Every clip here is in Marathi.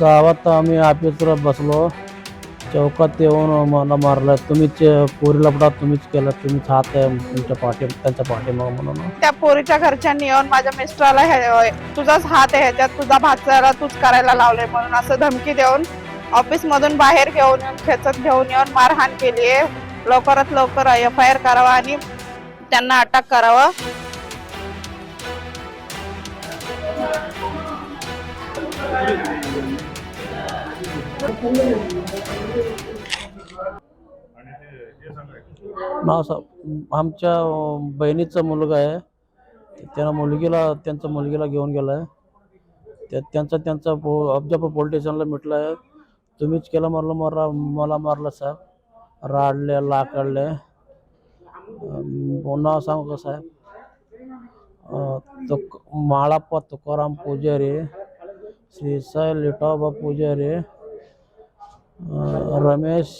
गावात आम्ही ऑफिसवर बसलो. चौकात येऊन मला मारलं. तुम्हीच पोरी लपडा तुम्हीच केलं. तुम्हीच हात तुमच्या पाठी त्यांच्या पाठीमाग म्हणून. त्या पोरीच्या घरच्यांनी येऊन माझ्या मिस्टरला हे- तुझाच हात आहे ह्याच्यात तुझा भाच्याला तूच करायला लावले म्हणून असं धमकी देऊन ऑफिस मधून बाहेर घेऊन येऊन खेचत घेऊन येऊन मारहाण केली आहे लवकरात लवकर एफ आय आर करावा आणि त्यांना अटक करावं. नाव सा आमच्या बहिणीचा मुलगा आहे. त्यांना मुलगीला त्यांच्या मुलगीला घेऊन गेला आहे त्या त्यांचा त्यांचा पो अब्जापूर पोलीस स्टेशनला मिटलं आहे तुम्हीच केलं मारलं मला मला मारलं साहेब. राडले लाकडले. नाव सांगू का साहेब? तो तुक माळाप्पा तुकाराम पुजारी. श्रीसाई लिटोबा पुजारी अं, रमेश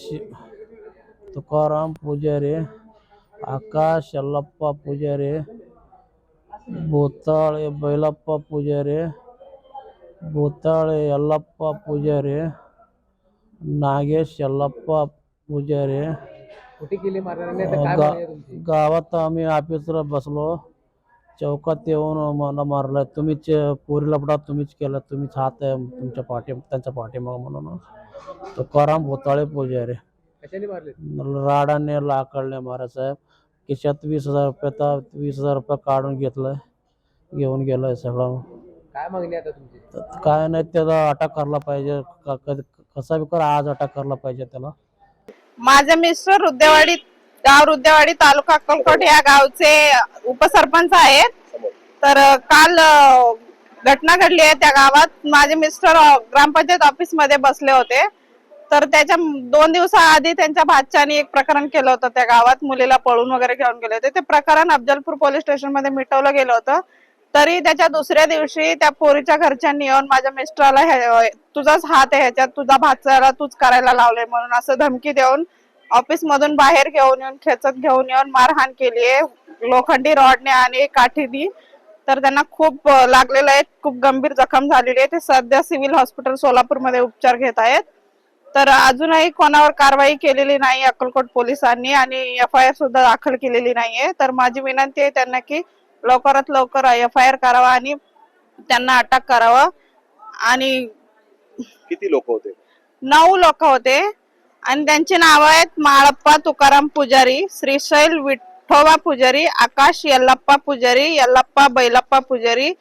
तुकाराम पुजारी आकाश यल्लप्पा पुजारी भूताळे बैलप्पा पुजारी भूताळे यल्लप्पा पुजारी नागेश यल्लप्पा पुजारी कुठे गेली मारण्याने तर काय गा- मागणी आहे तुमची? गावात आम्ही ऑफिसवर बसलो. चौकात येऊन मला मारलं. तुम्हीच पोरी लपडा तुम्हीच केलं. तुम्हीच हात आहे तुमच्या पाठी त्यांच्या पाठीमाग म्हणून. तुकाराम भूताळे पुजारी कशाने मारले? राडाने लाकडले मारा साहेब. खिशात वीस हजार रुपये तर वीस हजार रुपये काढून घेतलंय. घेऊन गेलाय सगळं. काय मागणी आता तुमची? तर काय नाही त्याला अटक करायला पाहिजे. क- क- कसा बी करा आज अटक करायला पाहिजे त्याला. माझे मिस्टर रुद्देवाडी गाव रुद्देवाडी तालुका अक्कलकोट या गावचे उपसरपंच आहेत. तर काल घटना घडली आहे त्या गावात. माझे मिस्टर ग्रामपंचायत ऑफिसमध्ये बसले होते. तर त्याच्या दोन दिवसाआधी त्यांच्या भाच्याने एक प्रकरण केलं होतं त्या गावात. मुलीला पळून वगैरे घेऊन गेले होते. ते प्रकरण अफजलपूर पोलीस स्टेशनमध्ये मिटवलं गेलं होतं. तरी त्याच्या दुसऱ्या दिवशी त्या पोरीच्या घरच्यांनी येऊन माझ्या मिस्टरला तुझाच हात आहे ह्याच्यात. तुझा भाच्याला तूच करायला लावले म्हणून असं धमकी देऊन ऑफिस मधून बाहेर घेऊन येऊन खेचत घेऊन येऊन मारहाण केली आहे. लोखंडी रॉडने आणि काठीने तर त्यांना खूप लागलेलं आहे. खूप गंभीर जखम झालेली आहे. ते सध्या सिव्हिल हॉस्पिटल सोलापूरमध्ये उपचार घेत आहेत. तर अजूनही कोणावर कारवाई केलेली नाही अक्कलकोट पोलिसांनी आणि एफ आय आर सुद्धा दाखल केलेली नाहीये. तर माझी विनंती आहे त्यांना की लवकरात लवकर एफ आय आर करावा आणि त्यांना अटक करावं. आणि किती लोक होते? नऊ लोक होते. आणि त्यांची नावं आहेत माळप्पा तुकाराम पुजारी श्रीशैल विठोबा पुजारी आकाश यल्लप्पा पुजारी यल्लप्पा बैलप्पा पुजारी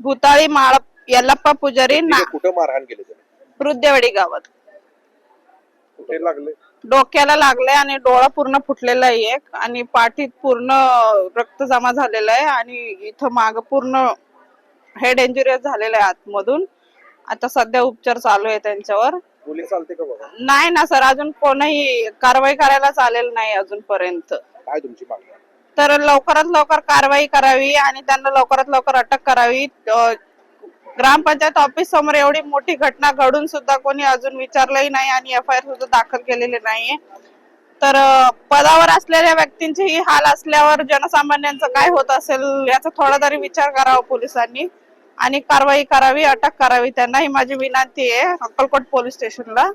भूताळी माळ यल्लप्पा पुजारी ना कुठं मारहाण केली त्याने? वृद्धेवाडी गावात. कुठे लागले? डोक्याला लागलंय आणि डोळा पूर्ण फुटलेला आहे एक आणि पाठीत पूर्ण रक्त जमा झालेलं आहे आणि इथं माग पूर्ण हेड इंजुरियस झालेलं आहे आतमधून. आता सध्या उपचार चालू आहे त्यांच्यावर. पोलीस चालते का बघा नाही ना सर अजून कोणही कारवाई करायला चालेल नाही अजूनपर्यंत. काय तुमची मागणी? आहे? तर लवकरात लवकर कारवाई करावी आणि त्यांना लवकरात लवकर अटक करावी. अ, ग्रामपंचायत ऑफिस समोर एवढी मोठी घटना घडून सुद्धा कोणी अजून विचारलंही नाही आणि एफ आय आर सुद्धा दाखल केलेले नाहीये. तर अ, पदावर असलेल्या व्यक्तींचे ही हाल असल्यावर जनसामान्यांचं काय होत असेल याचा थोडा तरी विचार करावा पोलिसांनी. आणि कारवाई करावी अटक करावी त्यांना ही माझी विनंती आहे. अक्कलकोट पोलीस स्टेशनला.